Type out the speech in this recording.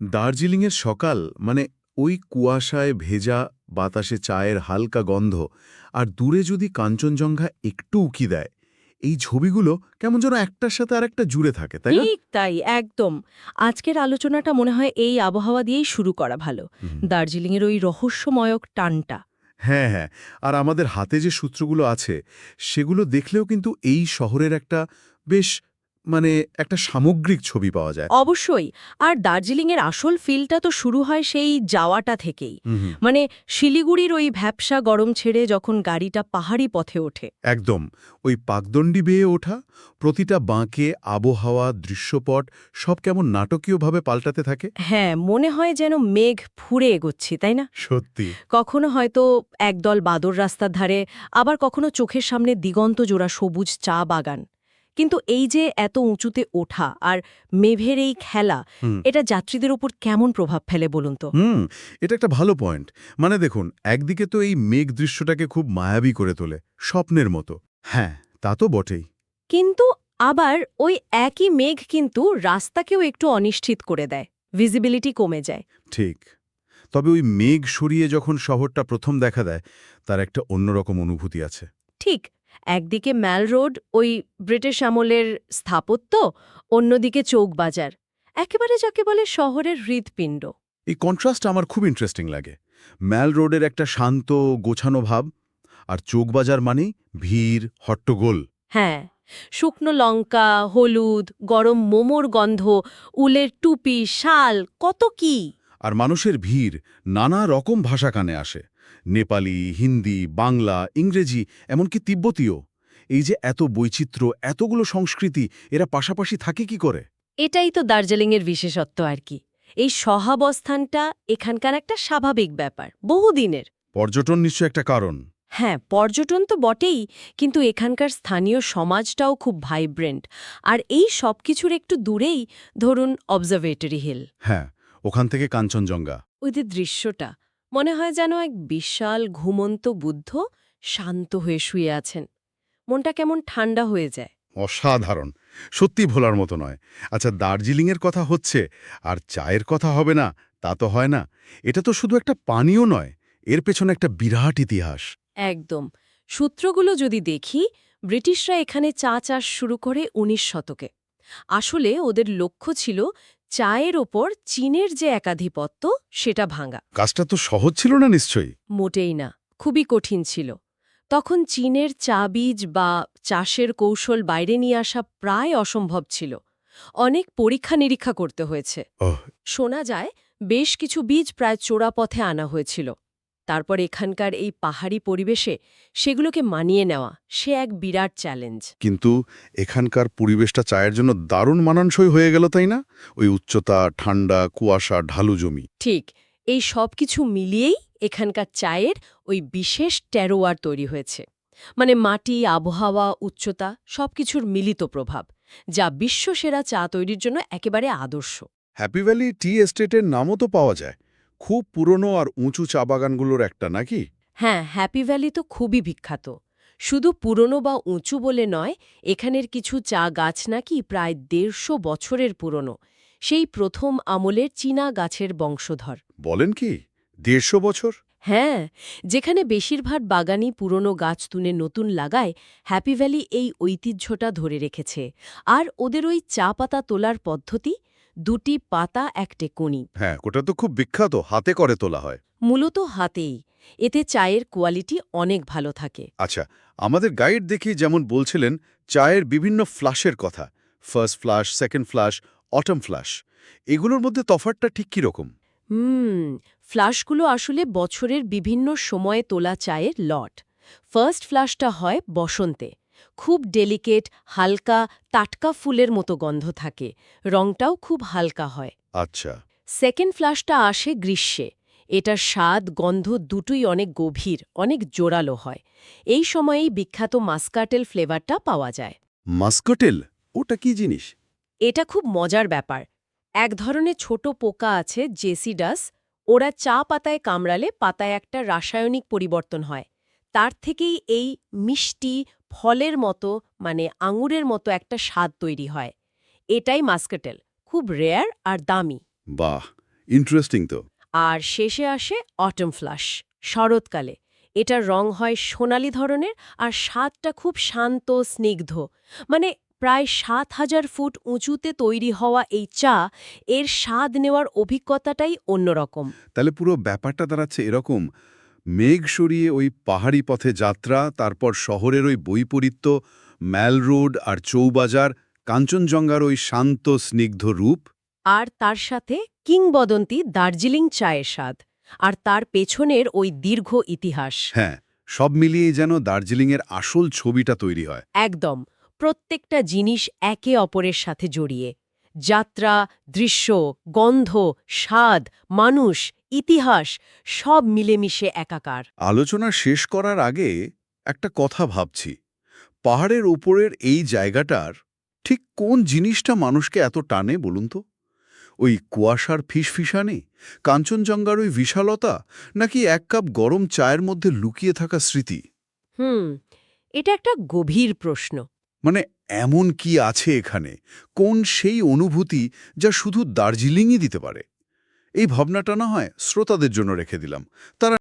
দার্জিলিংয়ের সকাল মানে ওই কুয়াশায় ভেজা বাতাসে চায়ের হালকা গন্ধ আর দূরে যদি কাঞ্চনজঙ্ঘা একটু উকি দেয় এই ছবিগুলো কেমন যেন একটার সাথে আর একটা জুড়ে থাকে তাই না? ঠিক তাই একদম। আজকের আলোচনাটা মনে হয় এই আবহাওয়া দিয়েই শুরু করা ভালো। দার্জিলিংয়ের ওই রহস্যময়ক টানটা। হ্যাঁ হ্যাঁ আর আমাদের হাতে যে সূত্রগুলো আছে সেগুলো দেখলেও কিন্তু এই শহরের একটা বেশ মানে একটা সামগ্রিক ছবি পাওয়া যায়। অবশ্যই। আর দার্জিলিংয়ের আসল ফিলটা তো শুরু হয় সেই যাওয়াটা থেকেই। মানে শিলিগুড়ির ওই ভ্যাপসা গরম ছেড়ে যখন গাড়িটা পাহাড়ি পথে ওঠে। একদম। ওই পাকদণ্ডি বেয়ে ওঠা প্রতিটা বাঁকে আবহাওয়া দৃশ্যপট সব কেমন নাটকীয়ভাবে পাল্টাতে থাকে? হ্যাঁ মনে হয় যেন মেঘ ফুরে এগোচ্ছি তাই না? সত্যি। কখনো হয়তো একদল বাদর রাস্তার ধারে আবার কখনো চোখের সামনে দিগন্ত জোড়া সবুজ চা বাগান। কিন্তু এই যে এত উঁচুতে ওঠা আর মেঘের এই খেলা এটা যাত্রীদের উপর কেমন প্রভাব ফেলে বলুন তো? হুম এটা একটা ভালো পয়েন্ট মানে দেখুন একদিকে তো এই মেঘ দৃশ্যটাকে খুব মায়াবী করে তোলে স্বপ্নের মতো। হ্যাঁ তা তো বটেই। কিন্তু আবার ওই একই মেঘ কিন্তু রাস্তাকেও একটু অনিশ্চিত করে দেয় ভিজিবিলিটি কমে যায়। ঠিক। তবে ওই মেঘ সরিয়ে যখন শহরটা প্রথম দেখা দেয় তার একটা অন্যরকম অনুভূতি আছে। ঠিক একদিকে ম্যাল রোড ওই ব্রিটিশ আমলের স্থাপত্য অন্যদিকে চৌকবাজার একেবারে যাকে বলে শহরের হৃদপিণ্ড এই কন্ট্রাস্ট আমার খুব ইন্টারেস্টিং লাগে। ম্যাল রোডের একটা শান্ত গোছানো ভাব আর চোখবাজার মানেই ভিড় হট্টগোল। হ্যাঁ শুকনো লঙ্কা হলুদ গরম মোমোর গন্ধ উলের টুপি শাল কত কি! আর মানুষের ভিড় নানা রকম ভাষা কানে আসে। নেপালি হিন্দি বাংলা ইংরেজি এমনকি তিব্বতীয়। এই যে এত বৈচিত্র্য এতগুলো সংস্কৃতি এরা পাশাপাশি থাকে কি করে? এটাই তো দার্জিলিংয়ের বিশেষত্ব আর কি। এই সহাবস্থানটা এখানকার একটা স্বাভাবিক ব্যাপার বহুদিনের। পর্যটন নিশ্চয় একটা কারণ। হ্যাঁ পর্যটন তো বটেই কিন্তু এখানকার স্থানীয় সমাজটাও খুব ভাইব্রেন্ট। আর এই সব কিছুর একটু দূরেই ধরুন অবজারভেটরি হিল। হ্যাঁ ওখান থেকে কাঞ্চনজঙ্ঘা। ওই যে দৃশ্যটা মনে হয় যেন এক বিশাল ঘুমন্ত বুদ্ধ শান্ত হয়ে শুয়ে আছেন। মনটা কেমন ঠান্ডা হয়ে যায়। অসাধারণ। সত্যি ভোলার মতো নয়। আচ্ছা দার্জিলিংয়ের কথা হচ্ছে আর চায়ের কথা হবে না তা তো হয় না। এটা তো শুধু একটা পানীয় নয় এর পেছনে একটা বিরাট ইতিহাস। একদম। সূত্রগুলো যদি দেখি ব্রিটিশরা এখানে চা চাষ শুরু করে উনিশ শতকে। আসলে ওদের লক্ষ্য ছিল চায়ের ওপর চীনের যে একাধিপত্য সেটা ভাঙা। কাজটা তো সহজ ছিল না নিশ্চয়ই? মোটেই না। খুবই কঠিন ছিল। তখন চীনের চা বীজ বা চাষের কৌশল বাইরে নিয়ে আসা প্রায় অসম্ভব ছিল। অনেক পরীক্ষা নিরীক্ষা করতে হয়েছে। শোনা যায় বেশ কিছু বীজ প্রায় চোরা পথে আনা হয়েছিল। তারপর এখানকার এই পাহাড়ি পরিবেশে সেগুলোকে মানিয়ে নেওয়া সে এক বিরাট চ্যালেঞ্জ কিন্তু এখানকার পরিবেশটা চায়ের জন্য দারুণ মানানসই হয়ে গেল তাই না? ওই উচ্চতা ঠান্ডা কুয়াশা ঢালু জমি। ঠিক এই সব কিছু মিলিয়েই এখানকার চায়ের ওই বিশেষ ট্যারোয়ার তৈরি হয়েছে। মানে মাটি আবহাওয়া উচ্চতা সবকিছুর মিলিত প্রভাব যা বিশ্বসেরা চা তৈরির জন্য একেবারে আদর্শ। হ্যাপি ভ্যালি টি এস্টেটের নামও তো পাওয়া যায়। খুব পুরনো আর উঁচু চা বাগানগুলোর একটা নাকি? হ্যাঁ হ্যাপি ভ্যালি তো খুবই বিখ্যাত। শুধু পুরনো বা উঁচু বলে নয় এখানের কিছু চা গাছ নাকি প্রায় দেড়শো বছরের পুরনো। সেই প্রথম আমলের চীনা গাছের বংশধর। বলেন কি? দেড়শো বছর? হ্যাঁ যেখানে বেশিরভাগ বাগানই পুরনো গাছ তুলে নতুন লাগায় হ্যাপি ভ্যালি এই ঐতিহ্যটা ধরে রেখেছে। আর ওদের ওই চা পাতা তোলার পদ্ধতি দুটি পাতা এক টেকুনি হ্যাঁ ওটা তো খুব বিখ্যাত হাতে করে তোলা হয়। মূলত হাতেই। এতে চায়ের কোয়ালিটি অনেক ভালো থাকে। আচ্ছা আমাদের গাইড দেখি যেমন বলছিলেন চায়ের বিভিন্ন ফ্লাশের কথা। First flush second flush autumn flush. এগুলোর মধ্যে তফাতটা ঠিক কীরকম হুম ফ্লাশগুলো আসলে বছরের বিভিন্ন সময়ে তোলা চায়ের লট। ফার্স্ট ফ্লাশটা হয় বসন্তে। খুব ডেলিকেট হালকা টাটকা ফুলের মতো গন্ধ থাকে। রংটাও খুব হালকা হয়। আচ্ছা। সেকেন্ড ফ্লাশটা আসে গ্রীষ্মে। এটার স্বাদ গন্ধ দুটোই অনেক গভীর অনেক জোরালো হয়। এই সময়েই বিখ্যাত মাস্কাটেল ফ্লেভারটা পাওয়া যায়। মাস্কটেল? ওটা কি জিনিস? এটা খুব মজার ব্যাপার। এক ধরনের ছোট পোকা আছে জেসিডাস। ওরা চা পাতায় কামড়ালে পাতায় একটা রাসায়নিক পরিবর্তন হয়। তার থেকেই এই মিষ্টি ফলের মতো মানে আঙুরের মতো একটা স্বাদ তৈরি হয়। এটাই মাস্কাটেল খুব রেয়ার আর দামি। বাহ ইন্টারেস্টিং তো। আর শেষে আসে অটম ফ্লাশ শরৎকালে। এটার রং হয় সোনালি ধরনের আর স্বাদটা খুব শান্ত স্নিগ্ধ। মানে প্রায় সাত হাজার ফুট উঁচুতে তৈরি হওয়া এই চা এর স্বাদ নেওয়ার অভিজ্ঞতাটাই অন্যরকম। তাহলে পুরো ব্যাপারটা দাঁড়াচ্ছে এরকম মেঘ সরিয়ে ওই পাহাড়ি পথে যাত্রা তারপর শহরের ওই বৈপরীত্য ম্যাল রোড আর চৌবাজার কাঞ্চনজঙ্ঘার ওই শান্ত স্নিগ্ধ রূপ। আর তার সাথে কিংবদন্তি দার্জিলিং চায়ের স্বাদ আর তার পেছনের ওই দীর্ঘ ইতিহাস। হ্যাঁ সব মিলিয়ে যেন দার্জিলিংয়ের আসল ছবিটা তৈরি হয়। একদম প্রত্যেকটা জিনিস একে অপরের সাথে জড়িয়ে। যাত্রা দৃশ্য গন্ধ স্বাদ মানুষ ইতিহাস সব মিলেমিশে একাকার। আলোচনা শেষ করার আগে একটা কথা ভাবছি। পাহাড়ের উপরের এই জায়গাটার ঠিক কোন জিনিসটা মানুষকে এত টানে বলুন তো? ওই কুয়াশার ফিসফিসানি? কাঞ্চনজঙ্ঘার ওই বিশালতা? নাকি এক কাপ গরম চায়ের মধ্যে লুকিয়ে থাকা স্মৃতি? হুম এটা একটা গভীর প্রশ্ন। মানে এমন কি আছে এখানে? কোন সেই অনুভূতি যা শুধু দার্জিলিংই দিতে পারে? এই ভাবনাটা না হয় শ্রোতাদের জন্য রেখে দিলাম। তারা